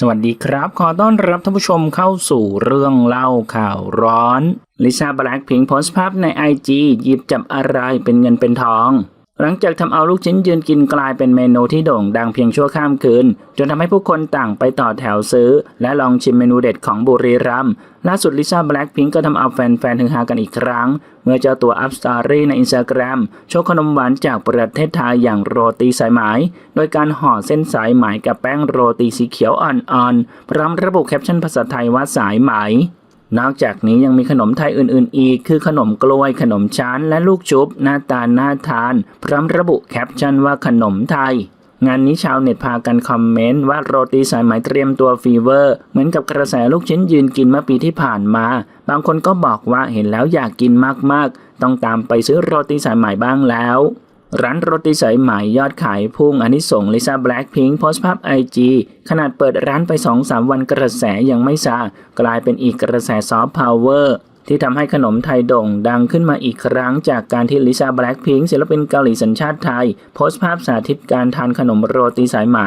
สวัสดีครับ ขอต้อนรับท่านผู้ชมเข้าสู่เรื่องเล่าข่าวร้อน ลิซ่าแบล็กพิงโพสต์ภาพใน IG หยิบจับอะไรเป็นเงินเป็นทอง หลังจากทำเอาลูกชิ้นยืนกินกลายเป็นเมนูที่โด่งดังเพียงชั่วข้ามคืน จนทำให้ผู้คนต่างไปต่อแถวซื้อ และลองชิมเมนูเด็ดของบุรีรัมย์ล่าสุดลิซ่าแบล็คพิงค์ก็ทำเอาแฟนๆถึงฮากันอีกครั้ง เมื่อเจ้าตัวอัพสตอรี่ในอินสตาแกรมโชว์ขนมหวานจากประเทศไทยอย่างโรตีสายไหม โดยการห่อเส้นสายไหมกับแป้งโรตีสีเขียวอ่อนๆพร้อมระบุแคปชั่นภาษาไทยว่าสายไหม นอกจากนี้ยังมีขนมไทยอื่นๆ อีก คือขนมกล้วยขนมชั้นและลูกชุบ หน้าตาน่าทาน พร้อมระบุแคปชั่นว่าขนมไทย งานนี้ชาวเน็ตพากันคอมเมนต์ว่าโรตีสายไหมเตรียมตัวฟีเวอร์ เหมือนกับกระแสลูกชิ้นยืนกินเมื่อปีที่ผ่านมา บางคนก็บอกว่าเห็นแล้วอยากกินมากๆ ต้องตามไปซื้อโรตีสายไหมบ้างแล้ว ร้านโรตีสายไหมยอดขายพุ่งอันนี้ส่งลิซ่าแบล็คพิงค์โพสต์ภาพไอจีขนาดเปิดร้านไป 2-3 วันกระแสยังไม่ซากลายเป็นอีกกระแสซอฟต์พาวเวอร์ ที่ทำให้ขนมไทยโด่งดังขึ้นมาอีกครั้งจากการที่ลิซ่าแบล็คพิงค์ศิลปินเกาหลีสัญชาติไทย โพสต์ภาพสาธิตการทานขนมโรตีสายไหม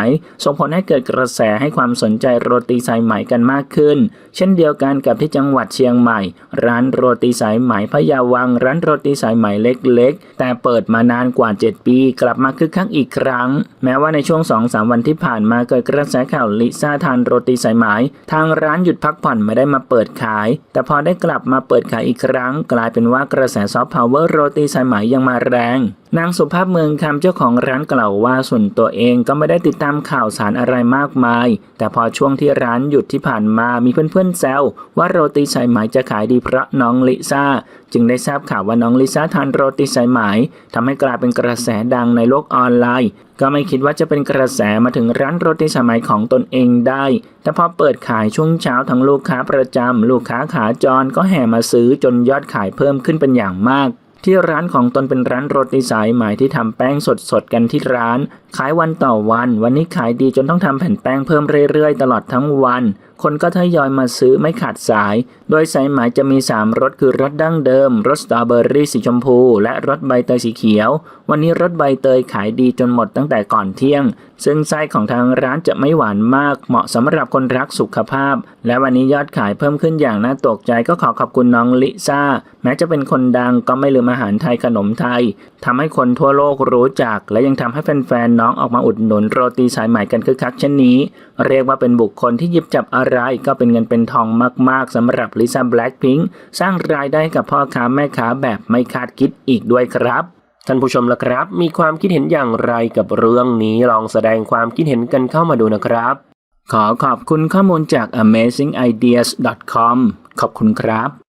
ส่งผลให้เกิดกระแสให้ความสนใจโรตีสายไหมกันมากขึ้น เช่นเดียวกันกับที่จังหวัดเชียงใหม่ ร้านโรตีสายไหมพะยาวัง ร้านโรตีสายไหมเล็ก ๆ แต่เปิดมานานกว่า 7 ปี กลับมาคึกคักอีกครั้ง แม้ว่าในช่วง 2-3 วันที่ผ่านมาเกิดกระแสข่าวลิซ่าทานโรตีสายไหมทางร้านหยุดพักผ่อนไม่ได้มาเปิดขาย แต่พอได้กลับมาเปิดขายอีกครั้ง กลายเป็นว่ากระแสซอฟต์พาวเวอร์โรตีสายไหมยังมาแรง นางสุภาพเมืองคำเจ้าของร้านกล่าวว่าส่วนตัวเองก็ไม่ได้ติดตามข่าวสารอะไรมากมาย แต่พอช่วงที่ร้านหยุดที่ผ่านมามีเพื่อนๆแซวว่าโรตีสายไหมจะขายดีเพราะน้องลิซ่า จึงได้ทราบข่าวว่าน้องลิซ่าทานโรตีสายไหมทำให้กลายเป็นกระแสดังในโลกออนไลน์ ก็ไม่คิดว่าจะเป็นกระแสมาถึงร้านโรตีสายไหมของตนเองได้ แต่พอเปิดขายช่วงเช้าทั้งลูกค้าประจำลูกค้าขาจรก็แห่มาซื้อจนยอดขายเพิ่มขึ้นเป็นอย่างมาก ที่ร้านของตนเป็นร้านโรตีสายไหมที่ทำแป้งสดๆกันที่ร้าน ขายวันต่อวัน วันนี้ขายดีจนต้องทำแผ่นแป้งเพิ่มเรื่อยๆ ตลอดทั้งวัน คนก็ทยอยมาซื้อไม่ขาดสาย โดยสายไหมจะมี 3รสคือรสดั้งเดิมรสสตรอเบอรี่สีชมพู และรสใบเตยสีเขียว วันนี้รสใบเตยขายดีจนหมดตั้งแต่ก่อนเที่ยง ซึ่งไส้ของทางร้านจะไม่หวานมาก เหมาะสำหรับคนรักสุขภาพ และวันนี้ยอดขายเพิ่มขึ้นอย่างน่าตกใจก็ขอขอบคุณน้องลิซ่าแม้จะเป็นคนดังก็ไม่ลืมอาหารไทยขนมไทยทำให้คนทั่วโลกรู้จัก และยังทำให้แฟนๆน้องออกมาอุดหนุนโรตีสายใหม่กันคึกคักเช่นนี้ เรียกว่าเป็นบุคคลที่หยิบจับอะไรก็เป็นเงินเป็นทองมากๆสำหรับลิซ่าแบล็คพิงค์สร้างรายได้กับพ่อค้าแม่ค้าแบบไม่คาดคิดอีกด้วยครับท่านผู้ชมล่ะครับ มีความคิดเห็นอย่างไรกับเรื่องนี้ลองแสดงความคิดเห็นกันเข้ามาดูนะครับ ขอขอบคุณข้อมูลจาก amazingideas.com ขอบคุณครับ